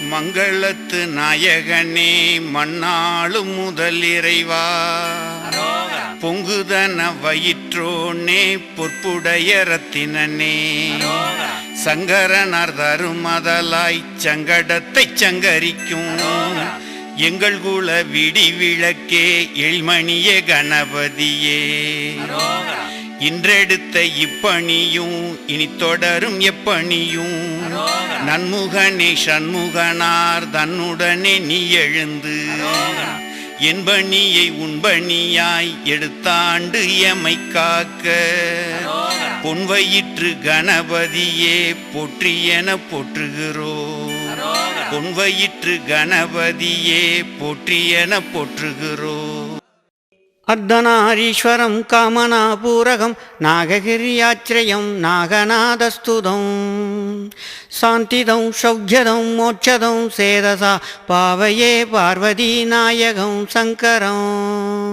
மங்களத்து நாயகனே மண்ணாளும் முதல் இறைவா. பொங்குதன வயிற்றோனே பொற்புடைய ரத்தினனே சங்கரனார் தருமதலாய் சங்கடத்தை சங்கரிக்கும். எங்கள் குல விடி விளக்கே எழ்மணியே கணபதியே. இன்றெடுத்த இப்பணியும் இனி தொடரும் எப்பணியும். நன்முகனே சண்முகனார் தன்னுடனே நீ எழுந்து. என்பணியை உண்பணியாய் எடுத்தாண்டு எமை காக்க. பொன்வயிற்று கணபதியே போற்றி என போற்றுகிறோம் அரோகரா. பொன்வயிற்று கணபதியே போற்றி என அர்த்தநாரீஸ்வரம் காமனாபூரகம் நாககிரியாச்சிரயம் நாகநாதஸ்துதம். சாந்திதம் சௌக்கியதம் மோட்சதம் சேதசா பாவையே பார்வதி நாயகம் சங்கரம்.